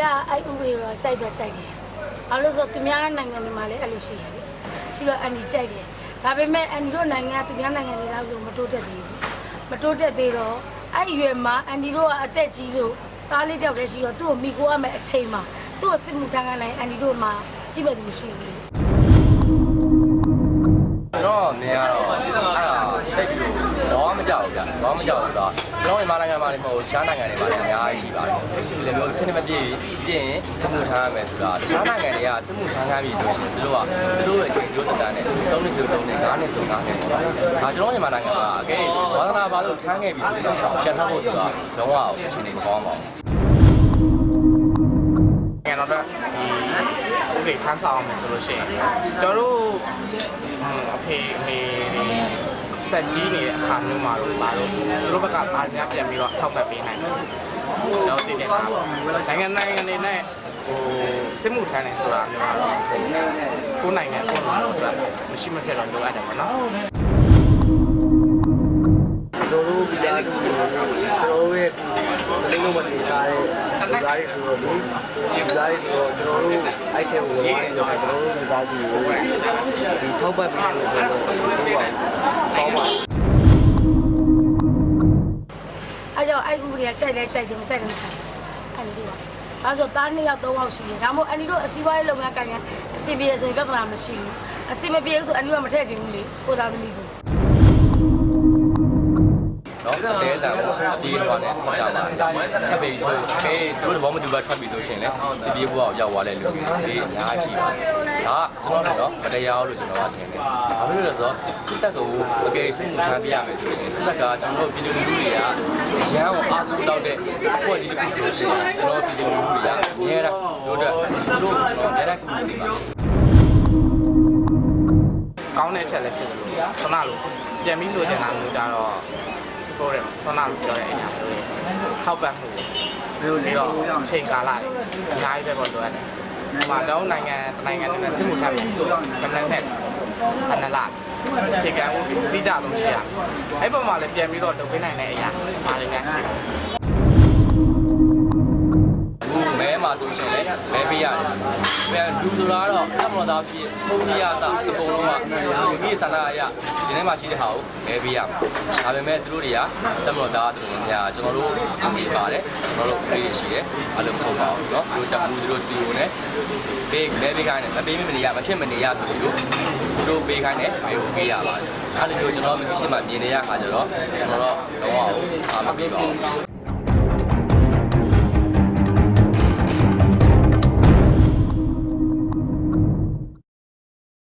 ကအဲ့ဥပဒေကိုစိုက်တော့စိုက်တယ်ဘာလို့လဲဆိုတော့သူများနိုင်ငံတွေမှာလည်းအဲ့လိုရှိရတယ်ရှိတော့အန်ဒီစိုက်တယ်ဒါပေမဲ့အန်ဒီတို့နိုင်ငံကသူများနိုင်ငံတွေလောက်လို့မတိုးတက်သေးဘူးမတိုးတက်သေးတော့အဲ့ဒီရွယ်မှာအန်ဒီတို့ကအသက်ကြီးလို့သားလေးတယောက်တည်းရှိတော့သူ့ကိုမိခိုးရမယ့်အချိန်မှာသူ့ကိုစစ်မှုထမ်းခိုင်းလိုက်အန်ဒီတို့မှာကြည့်ပဲသူမရှိဘူးလေကျွန်တော်မြင်ရတော့အဲ့ဒါတိတ်ပြီး တော့မကြောက်ဘူးဗျတော့မကြောက်ဘူးတော့ကျွန်တော်မြန်မာနိုင်ငံမှာလည်းမဟုတ်ရှားနိုင်ငံတွေမှာလည်းအများကြီးရှိပါတယ်ဒီလိုမျိုးချင်းမပြည့်ပြင်စစ်မှုထမ်းရမယ်ဆိုတာတခြားနိုင်ငံတွေကစစ်မှုထမ်းခိုင်းပြီးလို့ရှိရင်သူတို့ကသူတို့ရဲ့အချိန်ကျိုးတန်တဲ့3နှစ်ကျိုး3နှစ်9နှစ်ဆို9နှစ်ပေါ့ဒါကျွန်တော်မြန်မာနိုင်ငံမှာအကဲဝါသနာပါလို့ထမ်းခဲ့ပြီးဆိုတော့ပြန်ထားဖို့ဆိုတာလုံးဝအချိန်တွေမကောင်းပါဘူးငယ်တော့ဒီဥပဒေထမ်းဆောင်အောင်ဆိုလို့ရှိရင်ကျွန်တော်တို့အဖေအမေတွေ ဆက်ကြီးနေတဲ့အခါမျိုးမှာတော့ပါတော့သူတို့ဘက်ကအားများပြန်ပြီးတော့ထောက်ပံ့ပေးနိုင်တယ်။တော့ဒီနေ့နိုင်ငံနိုင်ငံတွေနဲ့ဟိုစစ်မှုထမ်းတယ်ဆိုတာမျိုးကတော့ကိုယ်နိုင်ငံကိုယ်မှာတော့ဆိုတာမရှိမဖြစ်တော့လိုအပ်တယ်ပေါ့နော်။တို့တို့ဒီလည်းကျွန်တော်ရဲ့လေးလုံးမနေကြတဲ့ဒီကားတွေဆိုတော့ဒီကားတွေဆိုတော့ကျွန်တော်တို့အဲ့ထဲကိုဝင်နေတော့ကျွန်တော်တို့မိသားစုကိုဒီထောက်ပတ်ပြီးလို့ဆိုတော့ အဲကြောင့်အဲ့ဥပဒေကကြိုက်လဲကြိုက်တယ်မကြိုက်လည်းမကြိုက်ဘူးအဲ့ဒီကဒါဆိုသားနှစ်ယောက်သုံးယောက်ရှိတယ်ဒါမှမဟုတ်အန်ဒီတို့အစီအပွားရေးလုပ်ငန်းကိုင်ရန်အစီပြေဆိုရင်ပြဿနာမရှိဘူးအစီမပြေဘူးဆိုအန်ဒီကမထည့်ချင်ဘူးလေကိုသားသမီးကို နော်အတဲတန်ပေါ့အပြေးသွားတယ်ကြာလာထပ်ပြီးဆိုအဲတို့တဘောမတူပါထွက်ပြီးလို့ရှိရင်လည်းဒီပြေးဘွားကိုရောက်သွားတဲ့လူတွေအများကြီးပါဒါကကျွန်တော်တို့တော့မတရားလို့ကျွန်တော်ကထင်တယ်ဘာဖြစ်လို့လဲဆိုတော့စစ်တပ်ကိုအကယ်စစ်မှုထမ်းပြရမယ်ဆိုရင်စစ်တပ်ကကျွန်တော်တို့ပြည်သူလူထုတွေကရန်ကိုအားကိုးတော့တဲ့အဖွဲ့အစည်းတစ်ခုဆိုလို့ရှိရင်ကျွန်တော်ပြည်သူလူထုတွေကအများအားတို့တဲ့တို့ကျွန်တော်အများအားကူညီပါကောင်းတဲ့အချက်လည်းဖြစ်တယ်လို့ခဏလို့ပြန်ပြီးလိုချင်တာမျိုးကြတော့ စပိုးရဆွမ်းနာလို့ပြောတဲ့အရာမျိုးထောက်ပံ့မှုမျိုးပြီးတော့အချိန်ကာလတွေအများကြီးပဲပေါ်လိုအပ်တယ်။ဒီမှာတော့နိုင်ငံနိုင်ငံတွေနဲ့စစ်မှုထမ်းပြီးတော့ကမ္ဘာနဲ့အနလာအခြေခံမှုတိကျလို့ရှိရ။အဲ့ပေါ်မှာလည်းပြန်ပြီးတော့လုပ်ပေးနိုင်တဲ့အရာဘာတွေများရှိလဲအ ဆိုရှင်လည်းမဲပေးရတယ်။မဲလူဆိုတာကတော့အမော်သားဖြစ်ပုံကြီးရတာအကုန်လုံးကမိစန္ဒအရဒီထဲမှာရှိတဲ့ဟာကိုမဲပေးရမှာ။ဒါပေမဲ့သူတို့တွေကတမော်သားတို့များကျွန်တော်တို့အမိပါတယ်ကျွန်တော်တို့ပြေးရှိတယ်အဲ့လိုပုံပါအောင်เนาะသူတို့တမှုသူတို့စီကိုလည်းပေးမဲပေးခိုင်းတယ်မပေးမနေရမဖြစ်မနေရဆိုပြီးတော့သူတို့ပေးခိုင်းတယ်မဲကိုပေးရပါတယ်။အဲ့လိုမျိုးကျွန်တော်မရှိရှိမှမြင်နေရခါကျတော့ကျွန်တော်တော့တော့အာမပေးပါဘူး